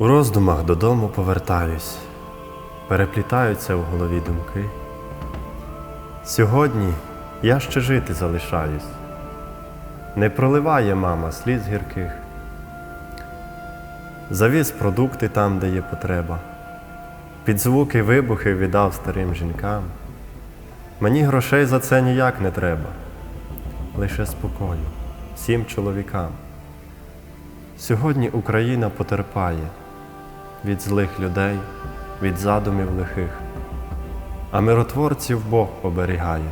У роздумах додому повертаюсь, переплітаються в голові думки. Сьогодні я ще жити залишаюсь, не проливає мама сліз гірких, завіз продукти там, де є потреба, під звуки вибухів віддав старим жінкам. Мені грошей за це ніяк не треба, лише спокою всім чоловікам. Сьогодні Україна потерпає від злих людей, від задумів лихих, а миротворців Бог оберігає,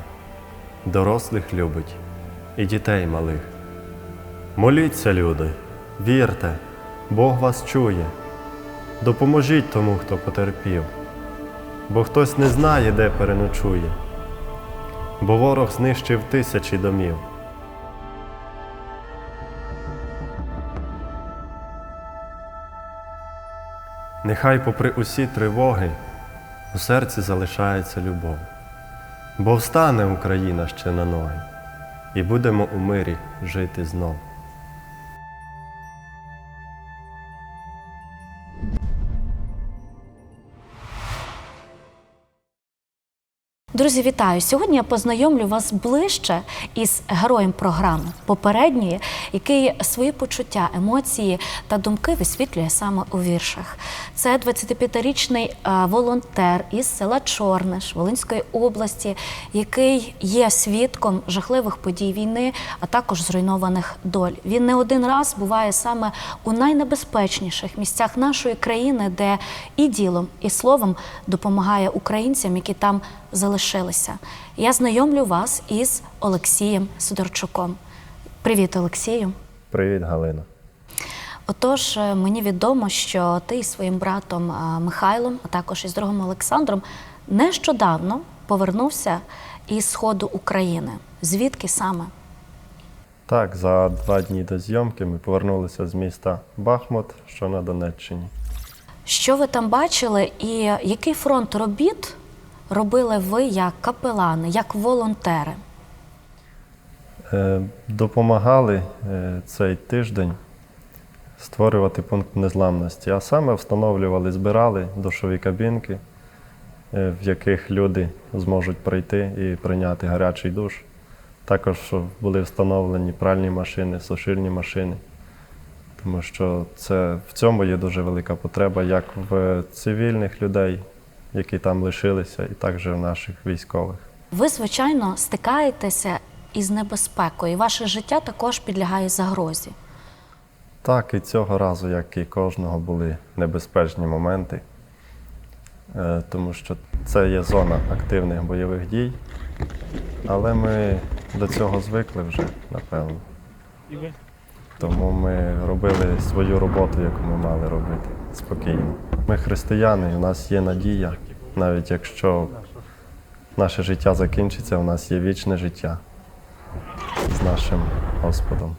дорослих любить і дітей малих. Моліться, люди, вірте, Бог вас чує, допоможіть тому, хто потерпів, бо хтось не знає, де переночує, бо ворог знищив тисячі домів. Нехай, попри усі тривоги, у серці залишається любов, бо встане Україна ще на ноги, і будемо у мирі жити знов. Друзі, вітаю! Сьогодні я познайомлю вас ближче із героєм програми попередньої, який свої почуття, емоції та думки висвітлює саме у віршах. Це 25-річний е, волонтер із села Чорниш Волинської області, який є свідком жахливих подій війни, а також зруйнованих доль. Він не один раз буває саме у найнебезпечніших місцях нашої країни, де і ділом, і словом допомагає українцям, які там залишилися. Я знайомлю вас із Олексієм Сидорчуком. Привіт, Олексію. Привіт, Галина. Отож, е, мені відомо, що ти із своїм братом е, Михайлом, а також із другом Олександром, нещодавно повернувся із сходу України. Звідки саме? Так, за два дні до зйомки ми повернулися з міста Бахмут, що на Донеччині. Що ви там бачили, і який фронт робіт робили ви як капелани, як волонтери? Е, Допомагали е, цей тиждень створювати пункт незламності, а саме встановлювали, збирали душові кабінки, е, в яких люди зможуть прийти і прийняти гарячий душ. Також були встановлені пральні машини, сушильні машини, тому що це, в цьому є дуже велика потреба як в цивільних людей, які там лишилися, і також в наших військових. Ви, звичайно, стикаєтеся із небезпекою. і Ваше життя також підлягає загрозі. Так, і цього разу, як і кожного, були небезпечні моменти, Е, тому що це є зона активних бойових дій, але ми до цього звикли вже, напевно. Тому ми робили свою роботу, яку ми мали робити спокійно. Ми християни, у нас є надія, навіть якщо наше життя закінчиться, у нас є вічне життя з нашим Господом.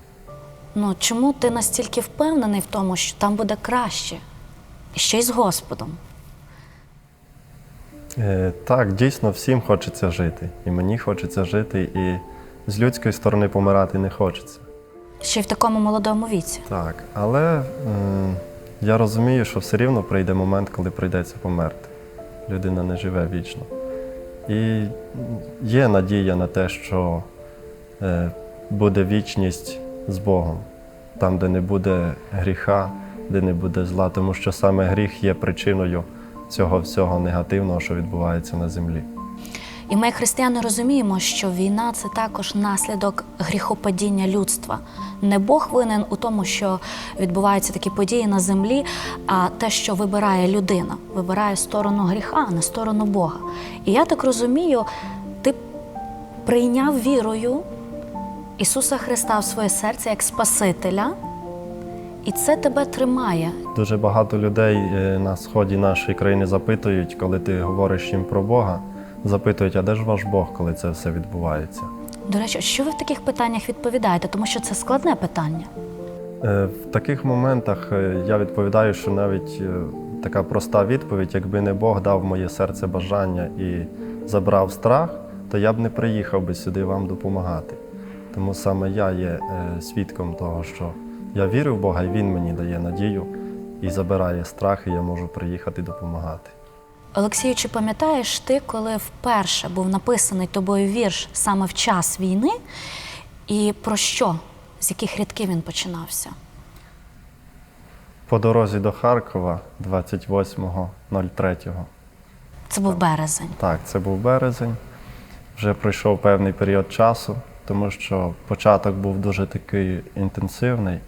Ну чому ти настільки впевнений в тому, що там буде краще? І ще й з Господом. Е, Так, дійсно, всім хочеться жити. І мені хочеться жити, і з людської сторони помирати не хочеться. Ще й в такому молодому віці. Так, але м, я розумію, що все рівно прийде момент, коли прийдеться померти. Людина не живе вічно. І є надія на те, що е, буде вічність з Богом, там, де не буде гріха, де не буде зла, тому що саме гріх є причиною цього всього негативного, що відбувається на землі. І ми, християни, розуміємо, що війна це також наслідок гріхопадіння людства. Не Бог винен у тому, що відбуваються такі події на землі, а те, що вибирає людина, вибирає сторону гріха, а не сторону Бога. І я так розумію, ти прийняв вірою Ісуса Христа в своє серце як Спасителя, і це тебе тримає. Дуже багато людей е, на сході нашої країни запитують, коли ти говориш їм про Бога, запитують, а де ж ваш Бог, коли це все відбувається? До речі, що ви в таких питаннях відповідаєте? Тому що це складне питання. Е, В таких моментах е, я відповідаю, що навіть е, така проста відповідь, якби не Бог дав моє серце бажання і забрав страх, то я б не приїхав би сюди вам допомагати. Тому саме я є свідком того, що я вірю в Бога, і Він мені дає надію і забирає страх, і я можу приїхати допомагати. Олексію, чи пам'ятаєш ти, коли вперше був написаний тобою вірш саме в час війни? І про що? З яких рядків він починався? По дорозі до Харкова 28.03. Це був березень. Так, це був березень. Вже пройшов певний період часу, тому що початок був дуже такий інтенсивний,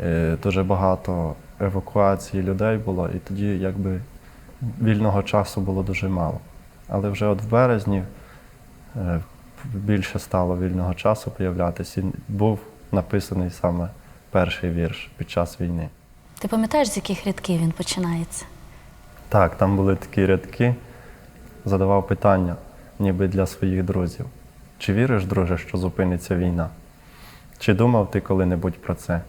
е, дуже багато евакуації людей було, і тоді якби вільного часу було дуже мало. Але вже от в березні е, більше стало вільного часу появлятися, і був написаний саме перший вірш під час війни. Ти пам'ятаєш, з яких рядків він починається? Так, там були такі рядки. Задавав питання, ніби для своїх друзів. Чи віриш, друже, що зупиниться війна? Чи думав ти коли-небудь про це?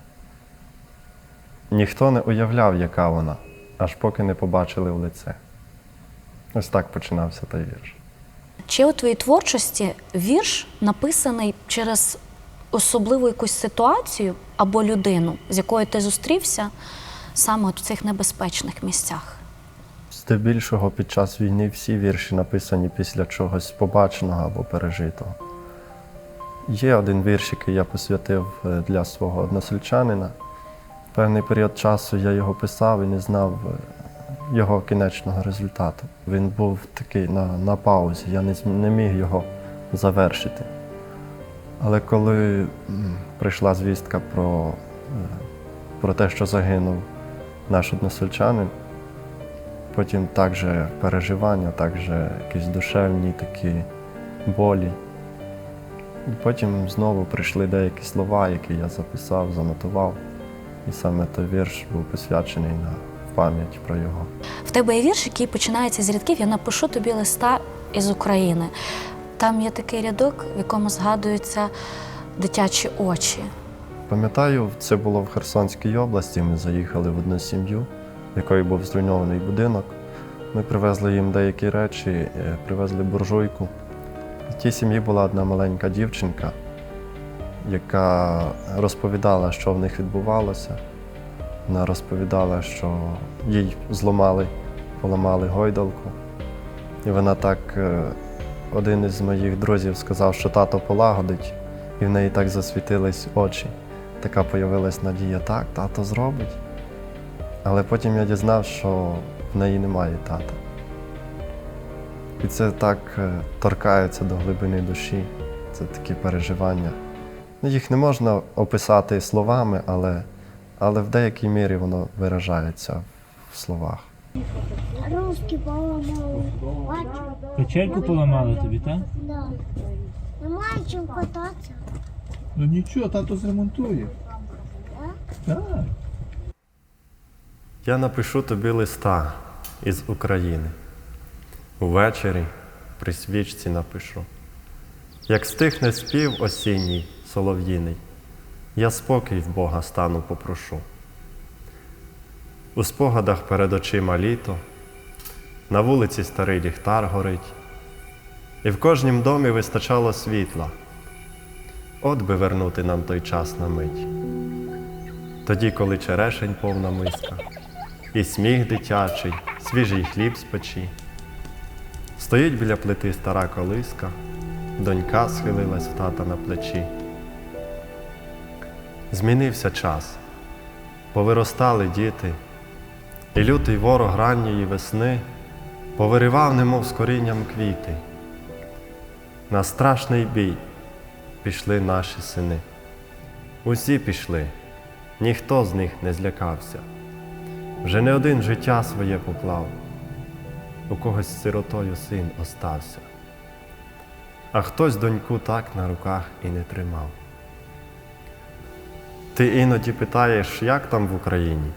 Ніхто не уявляв, яка вона, аж поки не побачили в лице. Ось так починався той вірш. Чи у твоїй творчості вірш написаний через особливу якусь ситуацію або людину, з якою ти зустрівся саме от в цих небезпечних місцях? Здебільшого під час війни всі вірші написані після чогось побаченого або пережитого. Є один вірш, який я посвятив е, для свого односельчанина. Певний період часу я його писав і не знав е, його кінечного результату. Він був такий на, на паузі, я не, не міг його завершити. Але коли прийшла звістка про, е, про те, що загинув наш односельчанин, Потім також переживання, також якісь душевні такі болі. І потім знову прийшли деякі слова, які я записав, занотував. І саме той вірш був посвячений на пам'ять про його. В тебе є вірш, який починається з рядків Я напишу тобі листа із України. Там є такий рядок, в якому згадуються дитячі очі. Пам'ятаю, це було в Херсонській області. Ми заїхали в одну сім'ю, в якої був зруйнований будинок. Ми привезли їм деякі речі, е, привезли буржуйку. В тій сім'ї була одна маленька дівчинка, яка розповідала, що в них відбувалося. Вона розповідала, що їй зламали, поламали гойдалку. І вона так, е, один із моїх друзів сказав, що тато полагодить, і в неї так засвітились очі. Така появилась надія, так, тато зробить. Але потім я дізнав, що в неї немає тата. І це так е, торкається до глибини душі. Це такі переживання. Ну, їх не можна описати словами, але, але в деякій мірі воно виражається в словах. Русский поломал. Бачу, Печельку поламали тобі, так? да. Немає чим кататися. Ну нічого, тато зремонтує. Так. Я напишу тобі листа із України. Увечері при свічці напишу. Як стихне спів осінній солов'їний, я спокій в Бога стану попрошу. У спогадах перед очима літо, на вулиці старий ліхтар горить, і в кожнім домі вистачало світла. От би вернути нам той час на мить. Тоді, коли черешень повна миска, і сміх дитячий, свіжий хліб з печі. Стоїть біля плити стара колиска, донька схилилась в тата на плечі. Змінився час, повиростали діти, і лютий ворог ранньої весни повиривав, немов з корінням квіти. На страшний бій пішли наші сини. Усі пішли, ніхто з них не злякався. Вже не один життя своє поклав, у когось сиротою син остався, а хтось доньку так на руках і не тримав. Ти іноді питаєш, як там в Україні?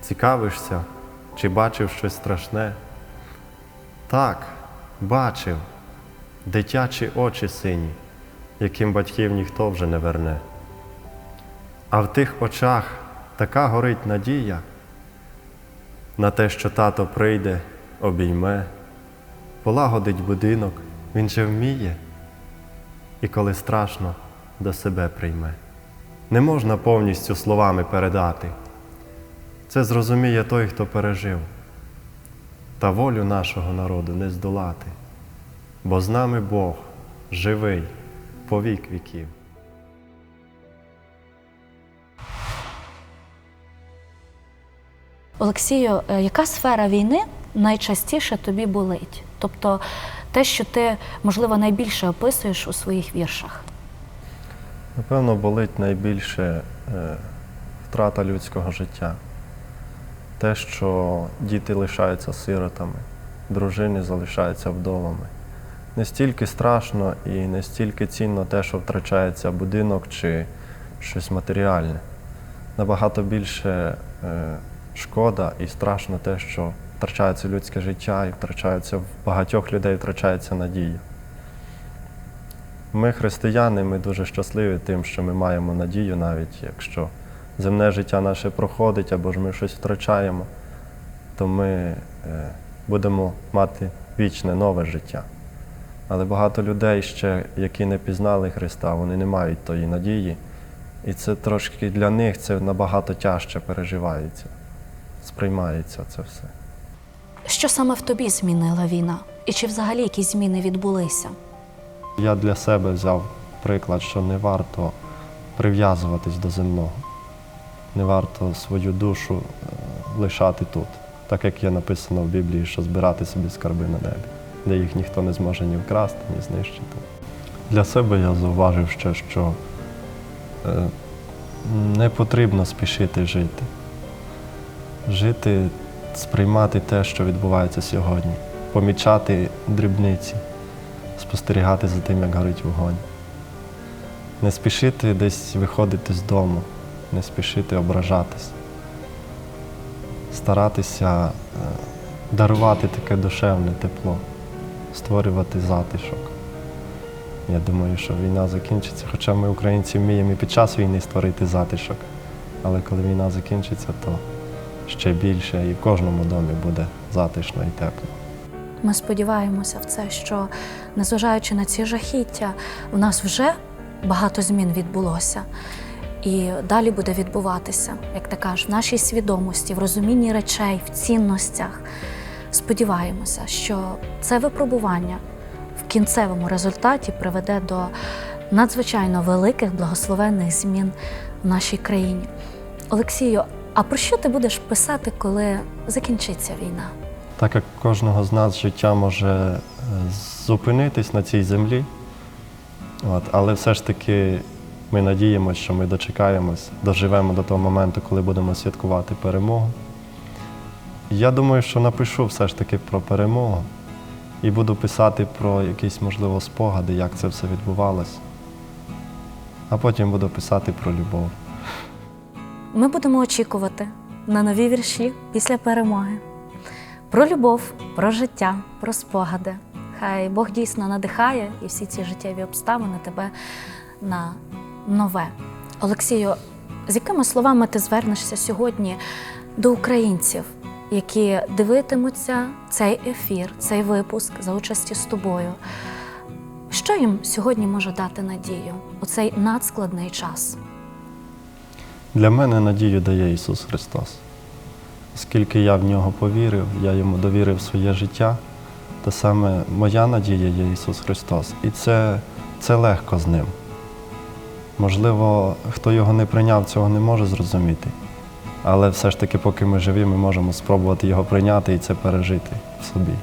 Цікавишся, чи бачив щось страшне? Так, бачив дитячі очі сині, яким батьків ніхто вже не верне. А в тих очах така горить надія на те, що тато прийде, обійме, полагодить будинок, він же вміє, і коли страшно, до себе прийме. Не можна повністю словами передати, Це зрозуміє той, хто пережив. Та волю нашого народу не здолати, бо з нами Бог живий по вік віків. Олексію, е, яка сфера війни найчастіше тобі болить? Тобто те, що ти, можливо, найбільше описуєш у своїх віршах? Напевно, болить найбільше е, втрата людського життя. Те, що діти лишаються сиротами, дружини залишаються вдовами. Не стільки страшно і не стільки цінно те, що втрачається будинок чи щось матеріальне. Набагато більше е, шкода і страшно те, що втрачається людське життя і втрачається в багатьох людей втрачається надія. Ми, християни, ми дуже щасливі тим, що ми маємо надію, навіть якщо земне життя наше проходить або ж ми щось втрачаємо, то ми е, будемо мати вічне нове життя. Але багато людей ще, які не пізнали Христа, вони не мають тої надії. І це трошки для них це набагато тяжче переживається, сприймається це все. Що саме в тобі змінила війна? І чи взагалі якісь зміни відбулися? Я для себе взяв приклад, що не варто прив'язуватись до земного, не варто свою душу е, лишати тут, так як є написано в Біблії, що збирати собі скарби на небі, де їх ніхто не зможе ні вкрасти, ні знищити. Для себе я зауважив ще, що е, не потрібно спішити жити. Жити, сприймати те, що відбувається сьогодні, помічати дрібниці спостерігати за тим, як горить вогонь. Не спішити десь виходити з дому, не спішити ображатись, старатися е, дарувати таке душевне тепло, створювати затишок. Я думаю, що війна закінчиться, хоча ми, українці, вміємо і під час війни створити затишок. Але коли війна закінчиться, то ще більше і в кожному домі буде затишно і тепло. Ми сподіваємося в це, що незважаючи на ці жахіття, у нас вже багато змін відбулося. І далі буде відбуватися, як ти кажеш, в нашій свідомості, в розумінні речей, в цінностях. Сподіваємося, що це випробування в кінцевому результаті приведе до надзвичайно великих благословенних змін в нашій країні. Олексію, а про що ти будеш писати, коли закінчиться війна? Так як кожного з нас життя може е, зупинитись на цій землі, от, але все ж таки ми надіємося, що ми дочекаємось, доживемо до того моменту, коли будемо святкувати перемогу. Я думаю, що напишу все ж таки про перемогу і буду писати про якісь, можливо, спогади, як це все відбувалося. А потім буду писати про любов. Ми будемо очікувати на нові вірші після перемоги. Про любов, про життя, про спогади. Хай Бог дійсно надихає і всі ці життєві обставини тебе на нове. Олексію, з якими словами ти звернешся сьогодні до українців, які дивитимуться цей ефір, цей випуск за участі з тобою? Що їм сьогодні може дати надію у цей надскладний час? Для мене надію дає Ісус Христос. Оскільки я в нього повірив, я йому довірив своє життя, то саме моя надія є Ісус Христос. І це, це легко з ним. Можливо, хто його не прийняв, цього не може зрозуміти. Але все ж таки, поки ми живі, ми можемо спробувати його прийняти і це пережити в собі.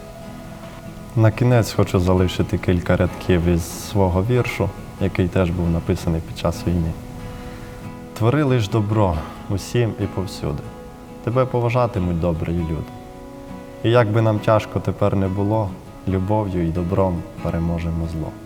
На кінець хочу залишити кілька рядків із свого віршу, який теж був написаний під час війни. Твори лиш добро усім і повсюди. Тебе поважатимуть добрі люди. І як би нам тяжко тепер не було, любов'ю і добром переможемо зло.